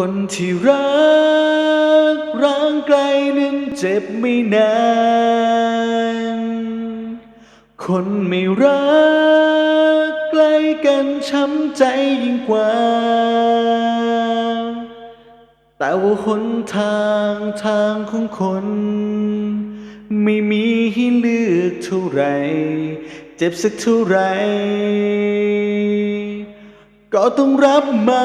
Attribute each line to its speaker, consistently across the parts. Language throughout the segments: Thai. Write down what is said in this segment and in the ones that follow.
Speaker 1: คนที่รักร่างไกลนั้นเจ็บไม่นาน คนไม่รักใกล้กันช้ำใจยิ่งกว่า แต่ว่าหนทางทางของคน ไม่มีให้เลือกเท่าไร เจ็บสักเท่าไร ก็ต้องรับมา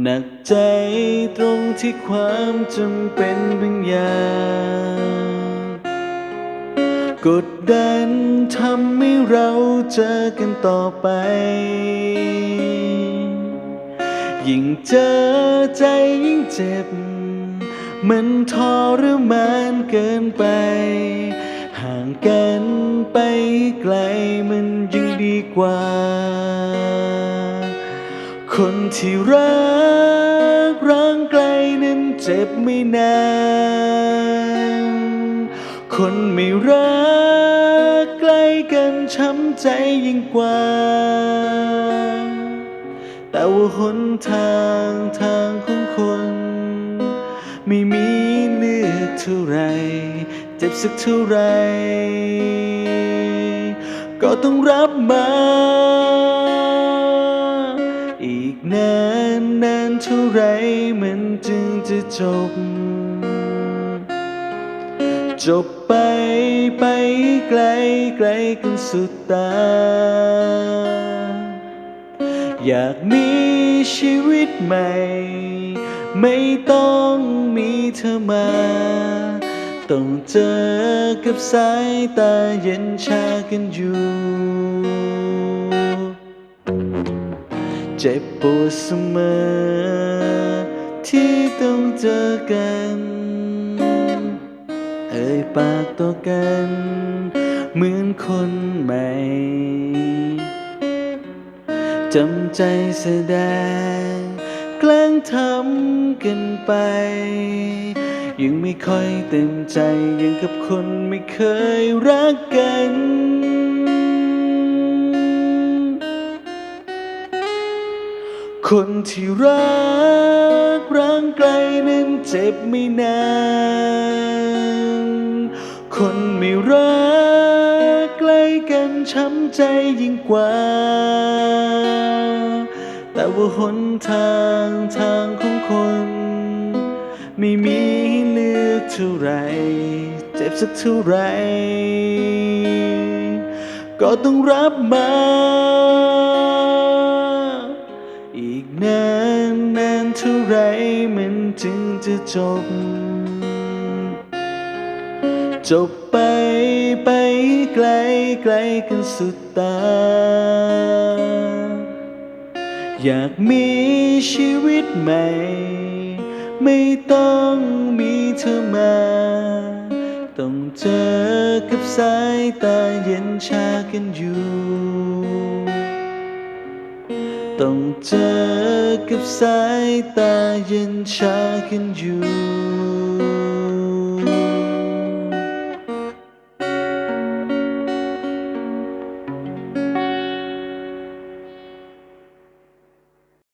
Speaker 1: หนักใจตรงที่ความจำเป็นบางอย่างกดดันทำให้เราเจอกันต่อไป ยิ่งเจอใจยิ่งเจ็บ มันทรมานเกินไป ห่างกันไปไกลมันยิ่งดีกว่า ที่รักร่างไกลนั้นเจ็บไม่นาน คนไม่รักใกล้กันช้ำใจยิ่งกว่า แต่ว่าหนทางทางของคน ไม่มีเลือกเท่าไร เจ็บสักเท่าไหรก็ต้องรับมา ไรมันจึงจะจบ จบไปไปไกลไกลกันสุดตา อยากมีชีวิตใหม่ ไม่ต้องมีเธอมา ต้องเจอกับสายตาเย็นชากันอยู่ เจ็บปวดเสมอ ที่ต้องเจอกัน เอ่ยปากต่อกัน เหมือนคนใหม่จำใจแสดง แกล้งทำกันไป ยังไม่ค่อยเต็มใจยังกับคนไม่เคยรักกัน คนที่รักร่างไกลนั้นเจ็บไม่นาน คนไม่รักใกล้กันช้ำใจยิ่งกว่า แต่ว่าหนทางทางของคน ไม่มีให้เลือกเท่าไร เจ็บสักเท่าไร ก็ต้องรับมา จะจบ จบไปไปไกลไกลกันสุดตา อยากมีชีวิตใหม่ ไม่ต้องมีเธอมา ต้องเจอกับสายตาเย็นชากัน ต้องเจอกับสายตาเย็นชาขึ้นอยู่